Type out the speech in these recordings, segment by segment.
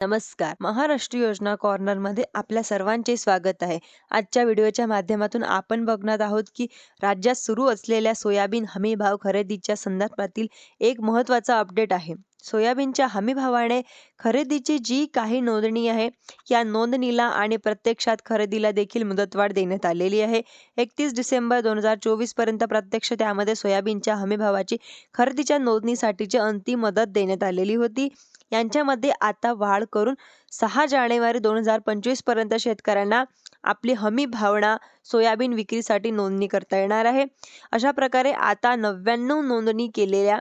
नमस्कार. महाराष्ट्र योजना कॉर्नरमध्ये आपल्या सर्वांचे स्वागत आहे. आजच्या व्हिडिओच्या माध्यमातून आपण बघणार आहोत की राज्यात सुरू असलेल्या सोयाबीन हमी भाव खरेदीच्या संदर्भातील एक महत्त्वाचा अपडेट आहे. सोयाबीनच्या हमी भावाने खरेदीची जी काही नोंदणी आहे या नोंदणीला आणि प्रत्यक्षात खरेदीला देखील मुदतवाढ देण्यात आलेली आहे. एकतीस डिसेंबर दोन हजार चोवीसपर्यंत प्रत्यक्ष त्यामध्ये सोयाबीनच्या हमी भावाची खरेदीच्या नोंदणीसाठीची अंतिम मदत देण्यात आलेली होती. यांच्यामध्ये आता वाढ करून सहा जानेवारी दोन हजार पंचवीसपर्यंत शेतकऱ्यांना आपली हमी भावना सोयाबीन विक्रीसाठी नोंदणी करता येणार आहे. अशा प्रकारे आता नव्याण्णव नोंदणी केलेल्या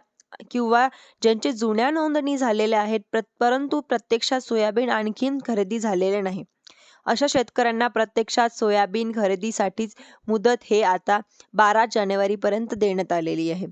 किंवा ज्यांचे जुन्या नोंदणी झालेल्या आहेत परंतु प्रत्यक्षात सोयाबीन आणखीन खरेदी झालेले नाही. अशा शेतकऱ्यांना प्रत्यक्षात सोयाबीन खरेदीसाठीच मुदत हे आता बारा जानेवारीपर्यंत देण्यात आलेली आहे.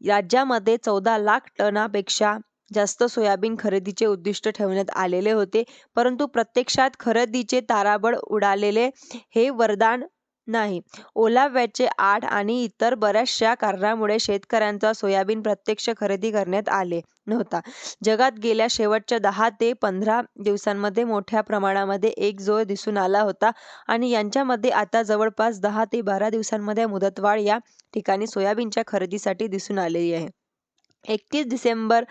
राज्यामध्ये चौदा लाख टनापेक्षा जास्त सोयाबीन खरेदीचे उद्दिष्ट ठेवण्यात आलेले होते. परंतु प्रत्यक्षात खरेदीचे ताराबळ उडालेले हे वरदान नाही. ओलाव्याचे आठ आणि इतर बऱ्याचशा कारणामुळे शेतकऱ्यांचा सोयाबीन प्रत्यक्ष खरेदी करण्यात आले नव्हता. जगात गेल्या शेवटच्या दहा ते पंधरा दिवसांमध्ये मोठ्या प्रमाणामध्ये एक जोर दिसून आला होता आणि यांच्यामध्ये आता जवळपास दहा ते बारा दिवसांमध्ये मुदतवाढ या ठिकाणी सोयाबीनच्या खरेदीसाठी दिसून आलेली आहे. एकतीस डिसेंबर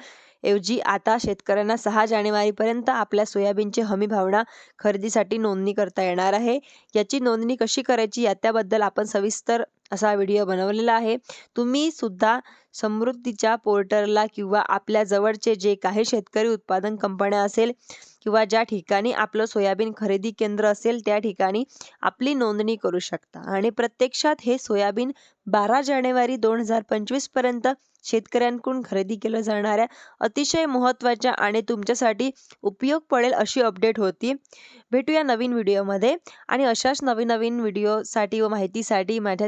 ऐवजी आता शेतकऱ्यांना सहा जानेवारीपर्यंत आपल्या सोयाबीनची हमी भावना खरेदीसाठी नोंदणी करता येणार आहे. याची नोंदणी कशी करायची? याच्याबद्दल आपण सविस्तर असा व्हिडिओ बनवलेला आहे. तुम्ही सुद्धा समृद्धीच्या पोर्टलला किंवा आपल्या जवळचे जे काही शेतकरी उत्पादन कंपन्या असेल किंवा ज्या ठिकाणी आपलं सोयाबीन खरेदी केंद्र असेल त्या ठिकाणी आपली नोंदणी करू शकता. आणि प्रत्यक्षात हे सोयाबीन बारा जानेवारी दोन हजार पंचवीसपर्यंत शेतकऱ्यांकडून खरेदी केल्या जाणाऱ्या अतिशय महत्त्वाच्या आणि तुमच्यासाठी उपयोग पडेल अशी अपडेट होती. भेटूया नवीन व्हिडिओमध्ये. आणि अशाच नवीन नवीन व्हिडिओसाठी व माहितीसाठी माझ्या